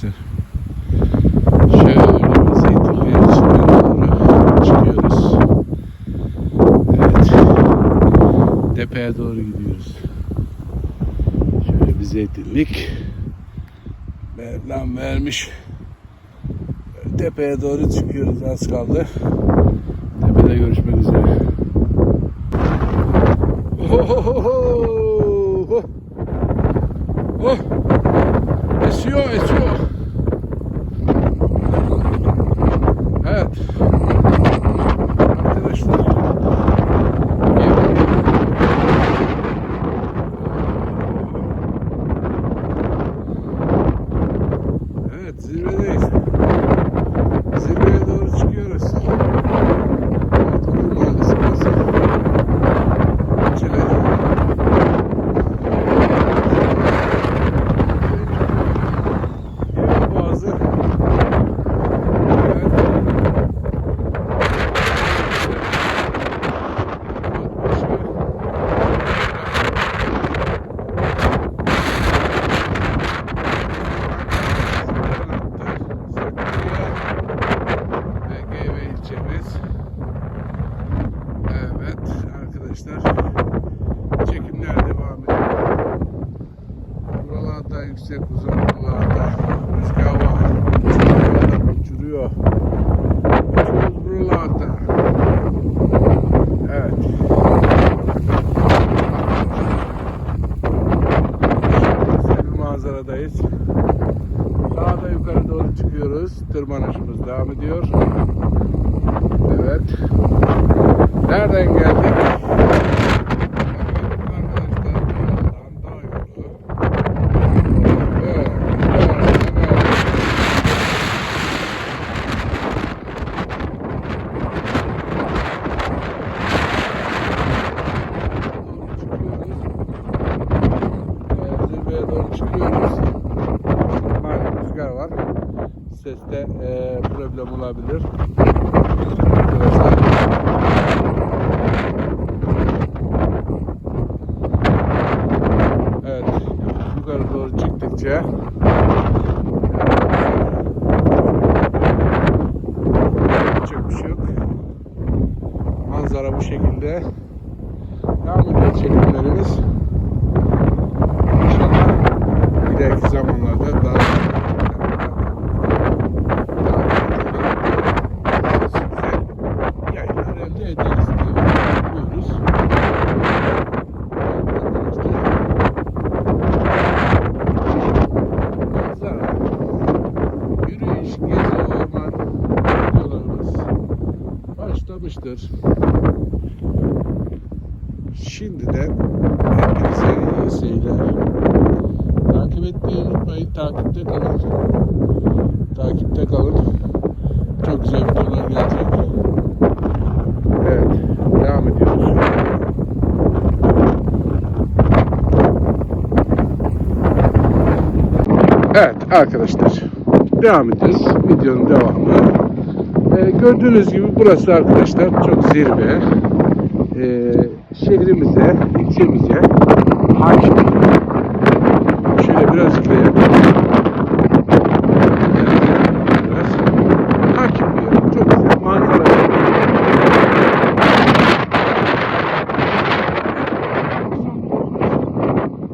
Arkadaşlar. Şöyle içinden doğru çıkıyoruz. Evet. Tepeye doğru gidiyoruz. Şöyle bir zeytinlik. Mevlam vermiş. Tepeye doğru çıkıyoruz. Az kaldı. Tepede görüşmek üzere. Ohohoho! Oh! Esiyor, esiyor. Evet. Arkadaşlar. Evet, zirvedeyiz. Zirveye doğru çıkıyoruz. Evet, Onur Mahallesi burası. Şöyle Yol boğazı. Evet. Ve ilçemiz. Evet arkadaşlar çekimler devam ediyor. Buralarda yüksek uzunluklarda rüzgar var. Uçuruyor, uçuruyor. Uçuyoruz buralarda. Evet. Güzel bir manzaradayız. Daha da yukarı doğru çıkıyoruz. Tırmanışımız devam ediyor. Evet. Nereden geldik? Zirveye doğru çıkıyoruz. Malum rüzgar var. Seste eee, problem olabilir. Arkadaşlar. Evet, yukarı doğru çıktıkça yapacak bir şey yok. Manzara bu şekilde. Devam ediyor çekimlerimiz. İnşallah ileriki zamanlarda daha güzel yayınlar elde ederiz diye umuyoruz. Manzara, yürüyüş, gezi, orman videolarımız başlamıştır. Şimdiden hepinize iyi seyirler. Takip etmeyi unutmayın. Takipte kalın. Takipte kalın. Çok güzel videolar gelecek. Evet. Devam ediyoruz. Evet arkadaşlar. Devam ediyoruz. Videonun devamı. Ee, gördüğünüz gibi burası arkadaşlar çok zirve. Ee, şehrimize, ilçemize hakim. Şöyle biraz ileri. Biraz hakim bir yer. Çok güzel manzara.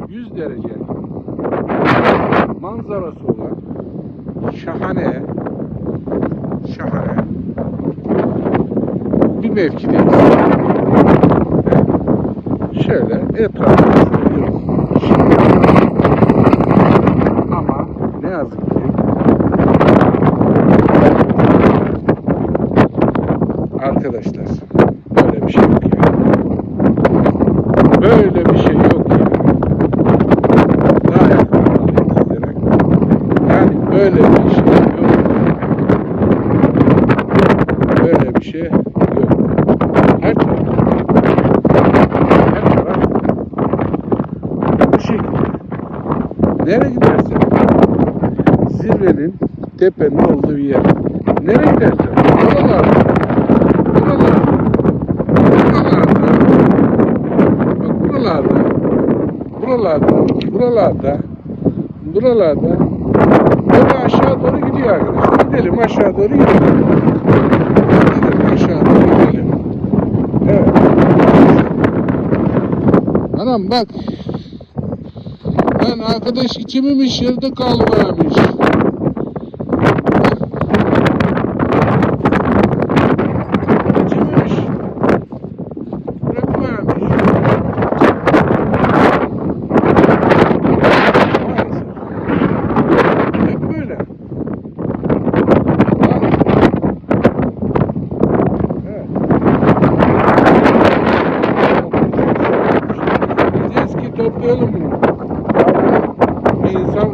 Yüz derece manzarası olan şahane şahane bir mevkideyiz. Şöyle etrafımızı görüyoruz. Ama ne yazık ki arkadaşlar böyle bir şey yok yani. Böyle bir şey yok yani. Daha yakın anlatayım sizlere. Yani böyle bir şey yok. Böyle bir şey yok. Her taraf. Her taraf. Bu şekilde. Nereye gidersen. Zirvenin tepenin olduğu bir yer. Nereye gidersen. Buralarda. Buralarda. Buralarda. Bak buralarda. Buralarda. Buralarda. Buralarda Böyle aşağı doğru gidiyor arkadaşlar. Gidelim aşağı doğru gidelim. Gidelim aşağı doğru gidelim. Evet. Anam bak. Lan arkadaş içimemiş yerde kalmamış. İçimemiş. Bırakmamış. Maalesef. Hep böyle. Evet. Diyeceğiz ki toplayalım bunu. Ya Bir insan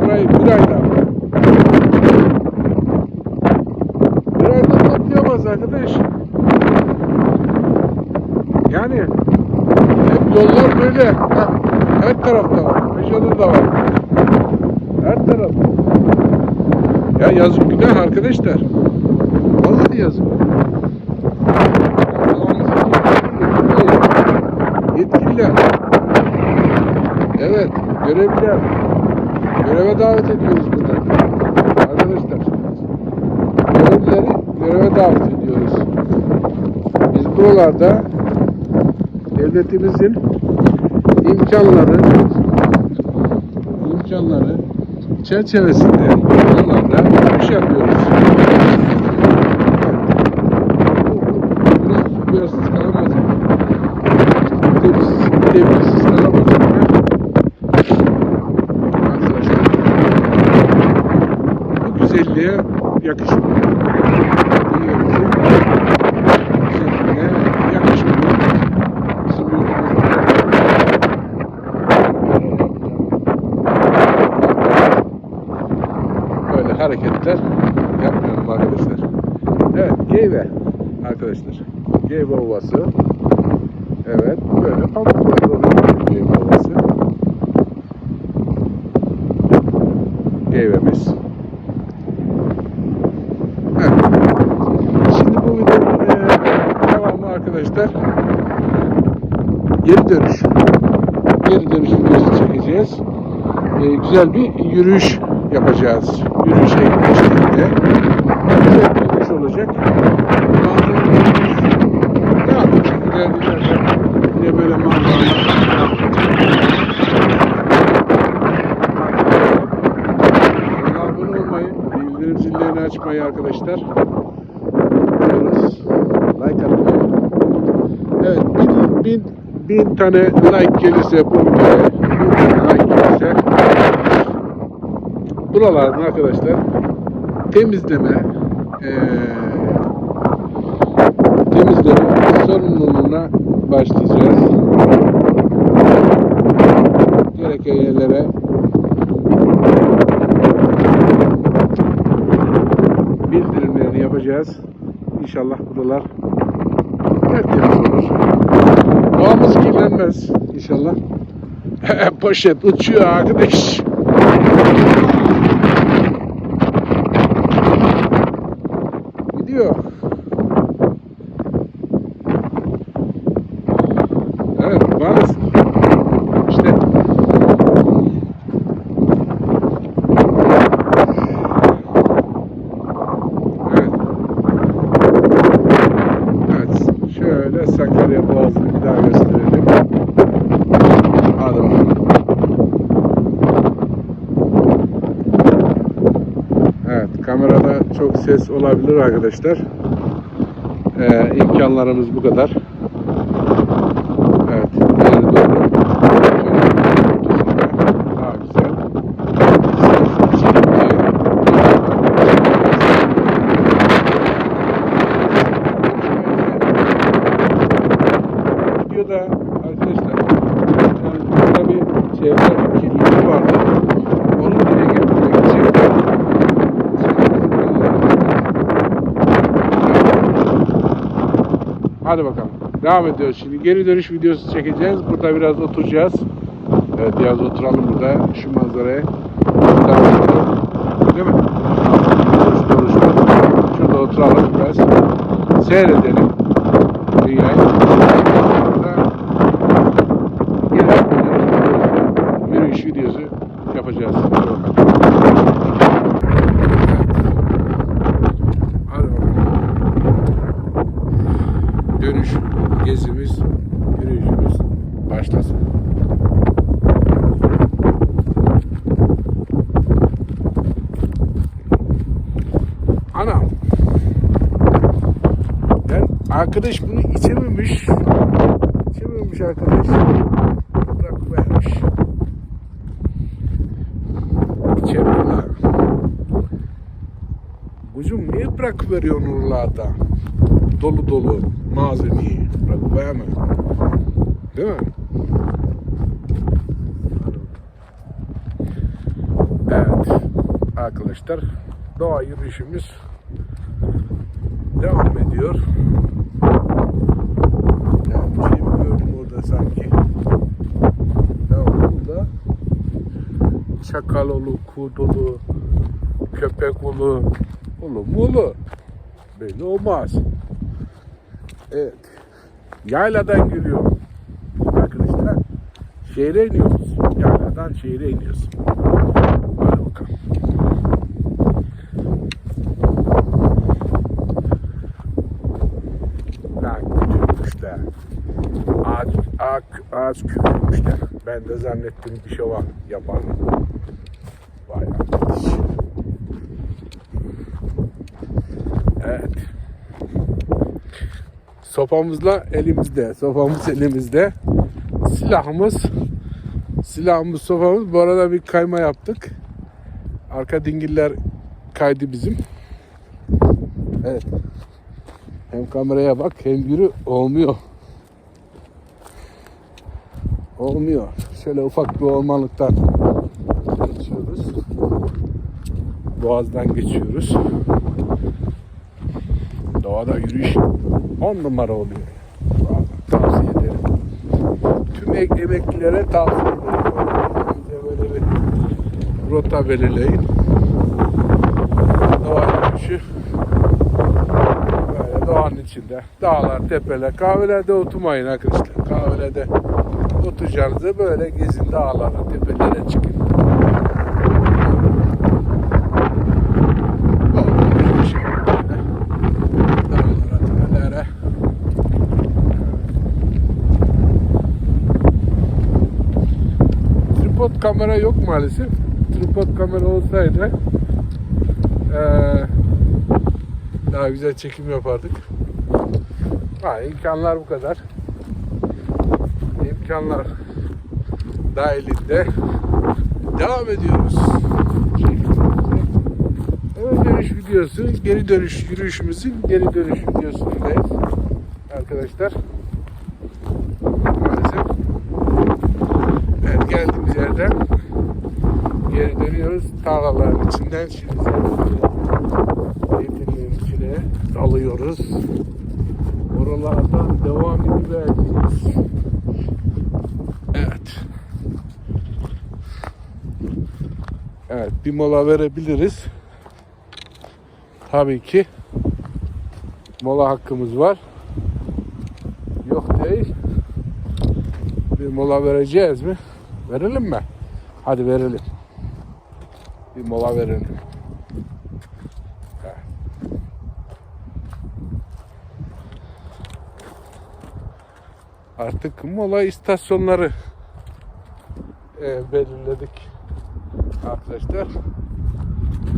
burayı bir ayda bir ayda toplayamaz arkadaş. Yani hep yollar böyle. Her tarafta var. Peugeot'un da var. Her tarafta. Ya yazık günah arkadaşlar. Vallahi yazık. Yetkililer. Evet, görevliler. Göreve davet ediyoruz burada. Arkadaşlar. Görevlileri göreve davet ediyoruz. Buralarda devletimizin imkanları imkanları çerçevesinde buralarda iş yapıyoruz. Biraz duyarsız kalamaz. Tepkisiz, tepkisiz kalamaz. Arkadaşlar bu güzelliğe yakışmıyor. Dünyamızın güzelliğine yakışmıyor. Bizim yurdumuzda böyle hareketler yapmıyorum arkadaşlar. Evet, Geyve arkadaşlar. Geyve Ovası. Evet, böyle pamuklar oluyor Geyve Ovası. Geyvemiz. Evet. Şimdi bu videonun eee, devamı arkadaşlar geri dönüş. Geri dönüş videosu çekeceğiz. Eee, güzel bir yürüyüş yapacağız. Yürüyüşe eşliğinde. Güzel bir yürüyüş olacak. 40 tane like gelirse bu videoya 40 like gelirse buralardan arkadaşlar temizleme e, temizleme sorumluluğuna başlayacağız. Gereken yerlere bildirimlerini yapacağız. İnşallah buralar tertemiz olur. Doğamız kirlenmez inşallah. Poşet uçuyor arkadaş. Gidiyor. Evet maalesef. İşte Evet. Evet. Şöyle Sakarya Boğazı'nı bir daha gösterelim. Hadi bakalım. Evet. Kamerada çok ses olabilir arkadaşlar. Ee, imkanlarımız bu kadar. Evet. ileri doğru. Daha arkadaşlar yani burada bir çevre kirliliği vardı. Onu dile getirmek için Hadi bakalım. Devam ediyoruz şimdi. Geri dönüş videosu çekeceğiz. Burada biraz oturacağız. Evet biraz oturalım burada. Şu manzaraya. Değil mi? Şurada oturalım biraz. Seyredelim. Dünyayı. Sonra geri yürüyüş videosu yapacağız. oturacağız. Hadi bakalım. Hadi bakalım. Dönüş gezimiz, yürüyüşümüz başlasın. Anam. Ben arkadaş bunu içememiş. İçememiş arkadaş. Bırakıvermiş. İçemiyorlar. Kuzum niye bırakıveriyorsun oralarda? Dolu dolu malzemeyi bırakıverme. Değil mi? Evet arkadaşlar doğa yürüyüşümüz devam ediyor. Yani bir şey gördüm orada sanki? Ne oldu burada? Çakal olu, kurt olu, köpek olu, olu mu olu? Belli olmaz. Evet. Yayladan geliyor. Arkadaşlar şehre iniyoruz. Yayladan şehre iniyoruz. Hadi bakalım. Lan küçülmüşler. Ağaç, ağaç, ağaç küçülmüşler. Ben de zannettim bir şey var yaban. Vay arkadaş. Evet. Sopamızla elimizde. Sopamız elimizde. Silahımız silahımız sopamız. Bu arada bir kayma yaptık. Arka dingiller kaydı bizim. Evet. Hem kameraya bak hem yürü olmuyor. Olmuyor. Şöyle ufak bir ormanlıktan geçiyoruz. Boğazdan geçiyoruz. Doğada yürüyüş 10 numara oluyor. Tavsiye ederim. Tüm ek- emeklilere tavsiye ederim. Bize böyle bir rota belirleyin. Doğa yürüyüşü böyle doğanın içinde. Dağlar, tepeler. Kahvelerde oturmayın arkadaşlar. Kahvelerde oturacağınızda böyle gezin dağlara, tepelere çıkın. Bol bol yürüyüş yapın böyle. Dağlara, tepelere. Tripod kamera yok maalesef. Tripod kamera olsaydı eee, daha güzel çekim yapardık. Ha, imkanlar bu kadar. İmkanlar dahilinde devam ediyoruz. Ön dönüş videosu, geri dönüş yürüyüşümüzün geri dönüş videosundayız arkadaşlar. Maalesef evet, geldiğimiz yerden geri dönüyoruz. Tarlaların içinden şimdi zeytinliğin içine dalıyoruz. Oralardan devam edeceğiz. Evet. Evet bir mola verebiliriz. Tabii ki mola hakkımız var. Yok değil. Bir mola vereceğiz mi? Verelim mi? Hadi verelim. Bir mola. Evet. Artık mola istasyonları e, belirledik arkadaşlar.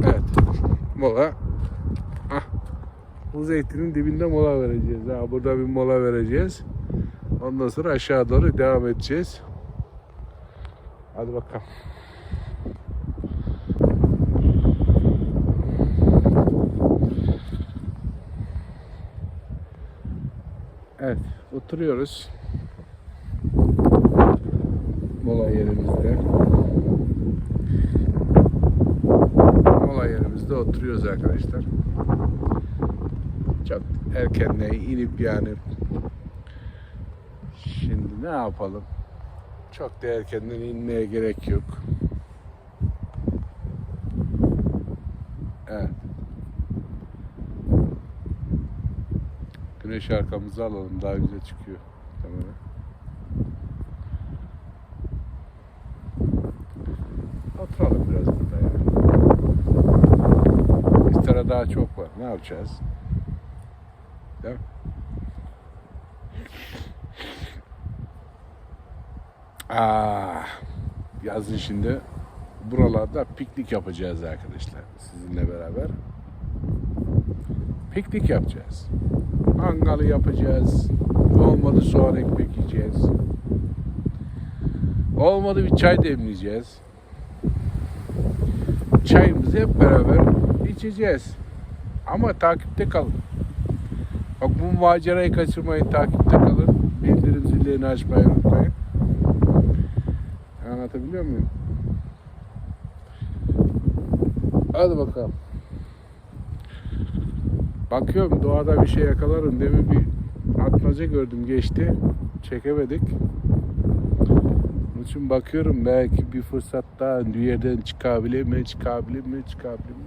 Evet. Mola. Ah. Bu zeytinin dibinde mola vereceğiz. Ha, burada bir mola vereceğiz. Ondan sonra aşağı doğru devam edeceğiz. Hadi bakalım. Evet, oturuyoruz. Mola yerimizde. Mola yerimizde oturuyoruz arkadaşlar. Çok erkenden inip yani şimdi ne yapalım? Çok da erkenden inmeye gerek yok. Güneş arkamızı alalım daha güzel çıkıyor kamera. Oturalım biraz burada ya. İstara daha çok var. Ne yapacağız? Değil mi? Aa, yazın şimdi buralarda piknik yapacağız arkadaşlar sizinle beraber. Piknik yapacağız. Mangalı yapacağız. Olmadı soğan ekmek yiyeceğiz. Olmadı bir çay demleyeceğiz. Çayımızı hep beraber içeceğiz. Ama takipte kalın. Bak bu macerayı kaçırmayın, takipte kalın. Bildirim zillerini açmayı unutmayın. Anlatabiliyor muyum? Hadi bakalım. Bakıyorum doğada bir şey yakalarım. Demin bir atmaca gördüm geçti. Çekemedik. Onun için bakıyorum belki bir fırsat daha bir yerden çıkabilir mi, çıkabilir mi, çıkabilir mi?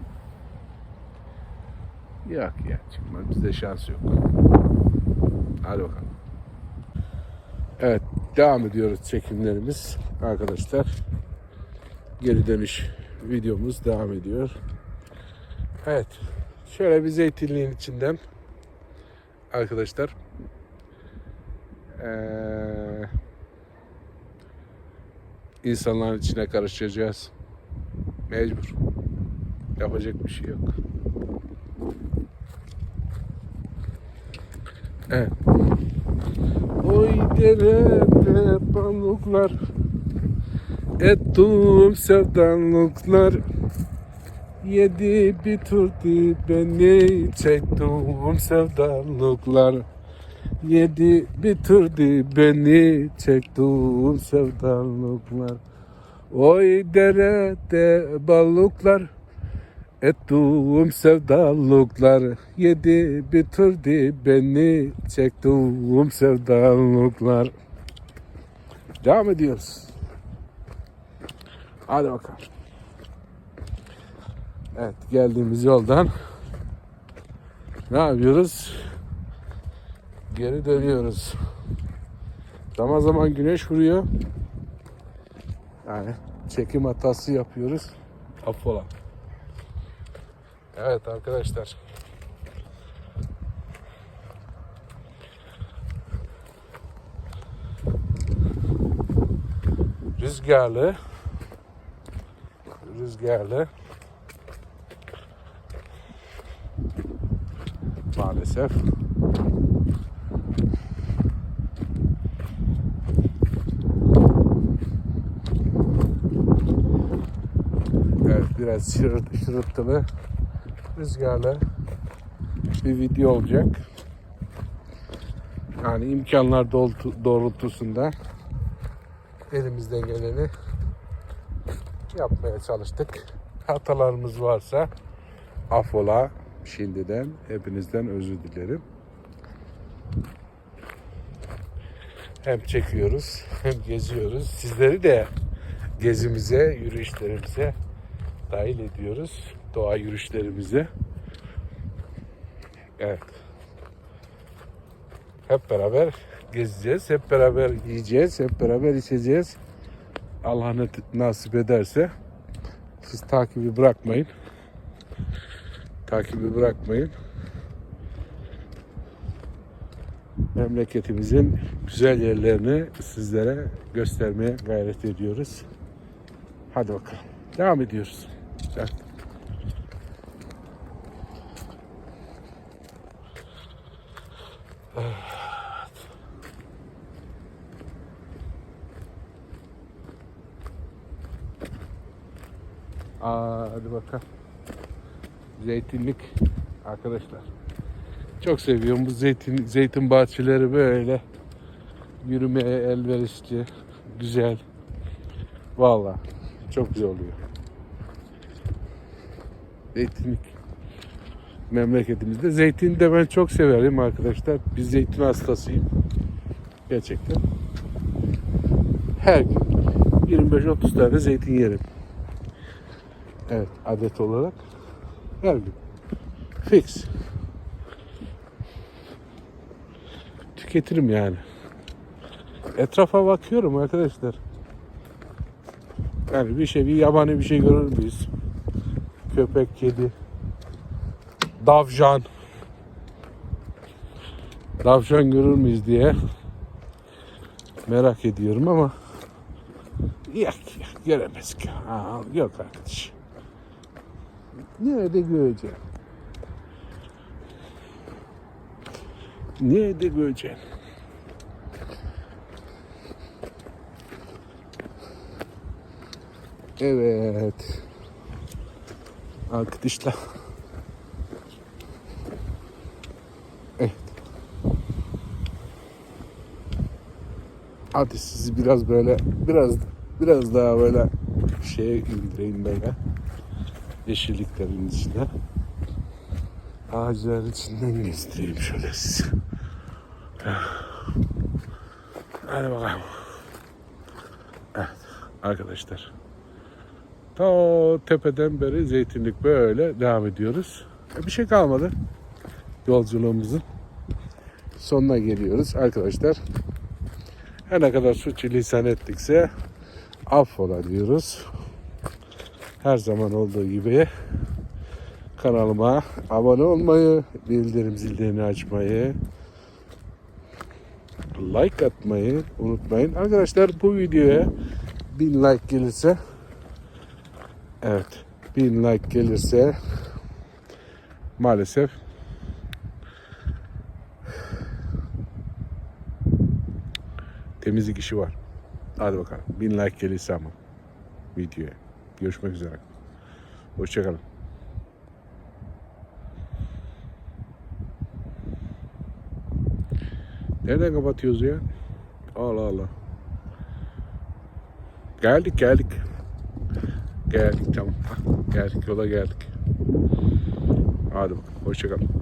Yok ya çıkmaz. Bizde şans yok. Hadi bakalım. Evet devam ediyoruz çekimlerimiz arkadaşlar. Geri dönüş videomuz devam ediyor. Evet. Şöyle bir zeytinliğin içinden arkadaşlar eee insanların içine karışacağız. Mecbur. Yapacak bir şey yok. Evet. Oy derede balıklar Ettim sevdalıklar Yedi bitirdi beni Çektim sevdalıklar Yedi bitirdi beni Çektim sevdalıklar Oy derede balıklar Ettim sevdalıklar Yedi bitirdi beni Çektim sevdalıklar Devam ediyoruz. Hadi bakalım. Evet geldiğimiz yoldan ne yapıyoruz? Geri dönüyoruz. Zaman zaman güneş vuruyor. Yani çekim hatası yapıyoruz. Affola. Evet arkadaşlar. Rüzgarlı. Rüzgarlı. Maalesef. Evet biraz şırırt, şırıltılı rüzgarlı bir video olacak. Yani imkanlar doğrultu- doğrultusunda elimizden geleni yapmaya çalıştık. Hatalarımız varsa affola şimdiden hepinizden özür dilerim. Hem çekiyoruz hem geziyoruz. Sizleri de gezimize, yürüyüşlerimize dahil ediyoruz. Doğa yürüyüşlerimize. Evet. Hep beraber gezeceğiz. Hep beraber yiyeceğiz. Hep beraber içeceğiz. Allah nasip ederse siz takibi bırakmayın. Takibi bırakmayın. Memleketimizin güzel yerlerini sizlere göstermeye gayret ediyoruz. Hadi bakalım. Devam ediyoruz. Evet. Hadi bakalım. Zeytinlik arkadaşlar. Çok seviyorum bu zeytin zeytin bahçeleri böyle yürümeye elverişli, güzel. Vallahi çok güzel oluyor. Zeytinlik memleketimizde. Zeytini de ben çok severim arkadaşlar. Bir zeytin hastasıyım. Gerçekten. Her gün 25-30 tane zeytin yerim. Evet adet olarak her gün. Fix. Tüketirim yani. Etrafa bakıyorum arkadaşlar. Yani bir şey, bir yabani bir şey görür müyüz? Köpek, kedi. Davşan. Davşan görür müyüz diye merak ediyorum ama yok, yok göremezdik. Aa, yok arkadaş. Nerede göreceğim? Nerede göreceğim? Evet. Arkadaşlar. Evet. Hadi sizi biraz böyle biraz biraz daha böyle şeye indireyim böyle. Yeşilliklerin içine. Ağaçların içinden gezdireyim şöyle sizi. Hadi bakalım. Evet arkadaşlar. Ta o tepeden beri zeytinlik böyle devam ediyoruz. E, Bir şey kalmadı. Yolculuğumuzun sonuna geliyoruz arkadaşlar. Her ne kadar suçlulisan ettikse affola diyoruz. Her zaman olduğu gibi kanalıma abone olmayı, bildirim zilini açmayı, like atmayı unutmayın. Arkadaşlar bu videoya 1000 like gelirse evet 1000 like gelirse maalesef temizlik işi var. Hadi bakalım. 1000 like gelirse ama videoya. Görüşmek üzere. Hoşçakalın. Nereden kapatıyoruz ya? Allah Allah. Geldik geldik. Geldik tamam. Geldik yola geldik. Hadi bakalım. Hoşçakalın.